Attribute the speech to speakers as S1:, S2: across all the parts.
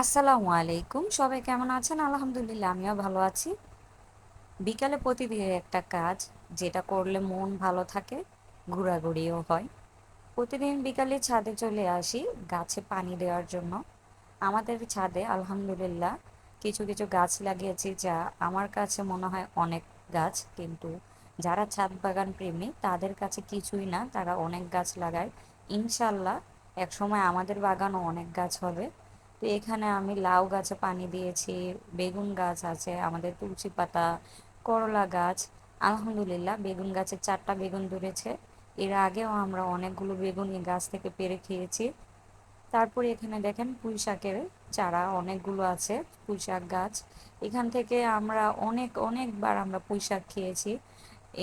S1: আসসালামু আলাইকুম। সবাই কেমন আছেন? আলহামদুলিল্লাহ, আমিও ভালো আছি। বিকালে প্রতিদিনের একটা কাজ, যেটা করলে মন ভালো থাকে, ঘোরাঘুরিও হয়। প্রতিদিন বিকালে ছাদে চলে আসি, গাছে পানি দেওয়ার জন্য। আমাদের ছাদে, আলহামদুলিল্লাহ, কিছু কিছু গাছ লাগিয়েছি যা আমার কাছে মনে হয় অনেক গাছ, কিন্তু যারা ছাদ বাগান প্রেমী, তাদের কাছে কিছুই না। তারা অনেক গাছ লাগায়। ইনশাল্লাহ একসময় আমাদের বাগানও অনেক গাছ হবে। তো এখানে আমি লাউ গাছে পানি দিয়েছি, বেগুন গাছ আছে, আমাদের তুলসী পাতা, করলা গাছ, আলহামদুলিল্লাহ বেগুন গাছে চারটা বেগুন ধরেছে। এর আগেও আমরা অনেকগুলো বেগুন এই গাছ থেকে পেরে খেয়েছি। তারপরে এখানে দেখেন পুঁই শাকের চারা অনেকগুলো আছে, পুঁই শাক গাছ। এখান থেকে আমরা অনেক, অনেকবার আমরা পুঁই শাক খেয়েছি।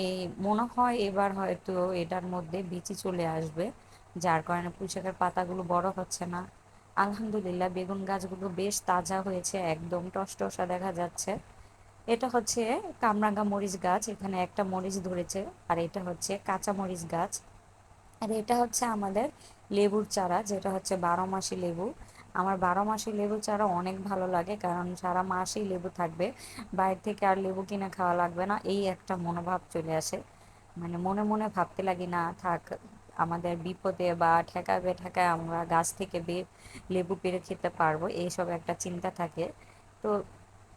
S1: এই মনে হয় এবার হয়তো এটার মধ্যে বিচি চলে আসবে, যার কারণে পুঁই শাকের পাতাগুলো বড় হচ্ছে না। আলহামদুলিল্লাহ, বেগুন গাছগুলো বেশ তাজা হয়েছে, একদম টসটসা দেখা যাচ্ছে। এটা হচ্ছে কামরাঙ্গা মরিচ গাছ, এখানে একটা মরিচ ধরেছে, আর এটা হচ্ছে কাঁচা মরিচ গাছ। আর এটা হচ্ছে আমাদের লেবুর চারা, যেটা হচ্ছে বারো মাসি লেবু। আমার বারো মাসি লেবু চারা অনেক ভালো লাগে, কারণ সারা মাসেই লেবু থাকবে। বাইরে থেকে আর লেবু কিনে খাওয়া লাগবে না, এই একটা মনোভাব চলে আসে। মানে মনে মনে ভাবতে লাগি, না, থাক আমাদের বিপদে বা ঠেকাবে ঠেকায় আমরা গাছ থেকে বে লেবু পেরে খেতে পারব, এইসব একটা চিন্তা থাকে। তো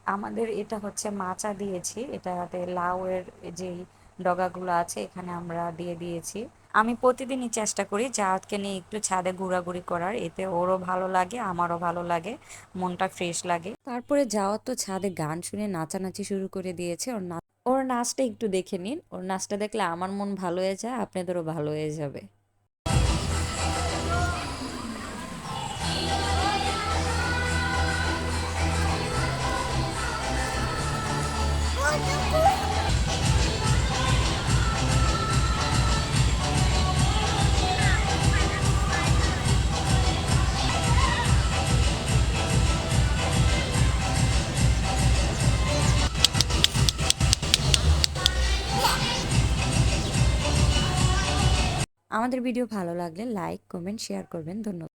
S1: আমাদের এটা হচ্ছে মাচা দিয়েছি, এটাতে লাউয়ের যেই ডগাগুলো আছে এখানে আমরা দিয়ে দিয়েছি। আমি প্রতিদিনই চেষ্টা করি জাহাজকে নিয়ে একটু ছাদে ঘোরাঘুরি করার। এতে ওরও ভালো লাগে, আমারও ভালো লাগে, মনটা ফ্রেশ লাগে। তারপরে যাওয়ার তো ছাদে গান শুনে নাচানাচি শুরু করে দিয়েছে। ওর নাচ ওর নাচটা একটু দেখে নিন। ওর নাচটা দেখলে আমার মন ভালো হয়ে যায়, আপনাদেরও ভালো হয়ে যাবে। আমাদের ভিডিও ভালো লাগলে লাইক কমেন্ট শেয়ার করবেন। ধন্যবাদ।